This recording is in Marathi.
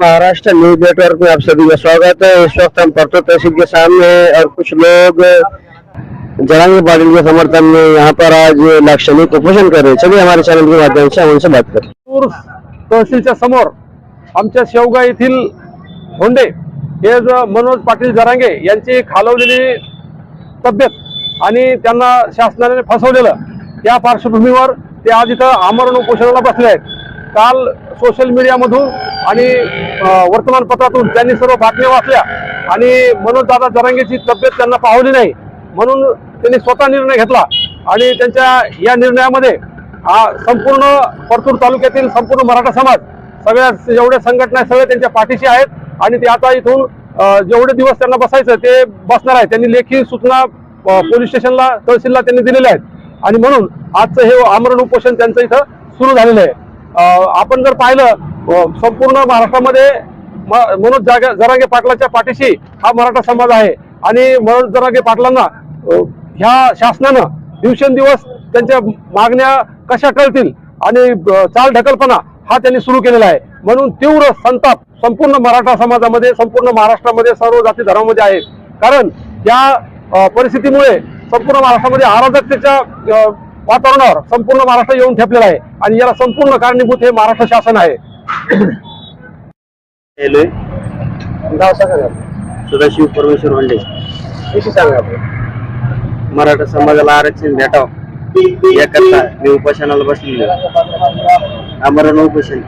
महाराष्ट्र न्यूज नेटवर्क में आप सभी का स्वागत है। इस वक्त हम परतो तहसील के सामने हैं और कुछ लोग जरांगे पाटिल के समर्थन में यहाँ पर आज लाक्षणिक उपोषण कर रहे हैं। चलिए हमारे चैनल के माध्यम से हम उनसे बात करें। लातूर तहसीलच्या समोर आमच्या शेवगा येथील धोंडे हे मनोज पाटील जरांगे यांची खालवलेली तब्येत आणि त्यांना शासनाने फसवलेलं या पार्श्वभूमीवर ते आज इथं आमरण उपोषणाला बसले आहेत. काल सोशल मीडियामधून आणि वर्तमानपत्रातून त्यांनी सर्व बातम्या वाचल्या. आणि मनोज दादा जरांगेची तब्येत त्यांना पाहली नाही म्हणून त्यांनी स्वतः निर्णय घेतला. आणि त्यांच्या या निर्णयामध्ये हा संपूर्ण परतूर तालुक्यातील संपूर्ण मराठा समाज सगळ्या जेवढ्या संघटना आहेत सगळ्या त्यांच्या पाठीशी आहेत. आणि ते आता इथून जेवढे दिवस त्यांना बसायचं ते बसणार आहे त्यांनी लेखी सूचना पोलीस स्टेशनला तहसीलला त्यांनी दिलेल्या आहेत. आणि म्हणून आजचं हे आमरण उपोषण त्यांचं इथं सुरू झालेलं आहे. आपण जर पाहिलं संपूर्ण महाराष्ट्रामध्ये मनोज जागे जरांगे पाटलाच्या पाठीशी हा मराठा समाज आहे. आणि मनोज जरांगे पाटलांना ह्या शासनानं दिवसेंदिवस त्यांच्या मागण्या कशा कळतील आणि चाल ढकलपणा हा त्यांनी सुरू केलेला आहे. म्हणून तीव्र संताप संपूर्ण मराठा समाजामध्ये संपूर्ण महाराष्ट्रामध्ये सर्व जाती धर्मामध्ये आहे. कारण या परिस्थितीमुळे संपूर्ण महाराष्ट्रामध्ये अराजकतेच्या वातावरणावर संपूर्ण महाराष्ट्र येऊन ठेपलेला आहे. आणि याला संपूर्ण कारणीभूत हे महाराष्ट्र शासन आहे. गाव सांगा सदाशिव परमेश्वर होंडे विषय सांगा आपण मराठा समाजाला आरक्षण भेटावं याकरता मी उपोषणाला बसलेलो आहे. आमरण उपोषण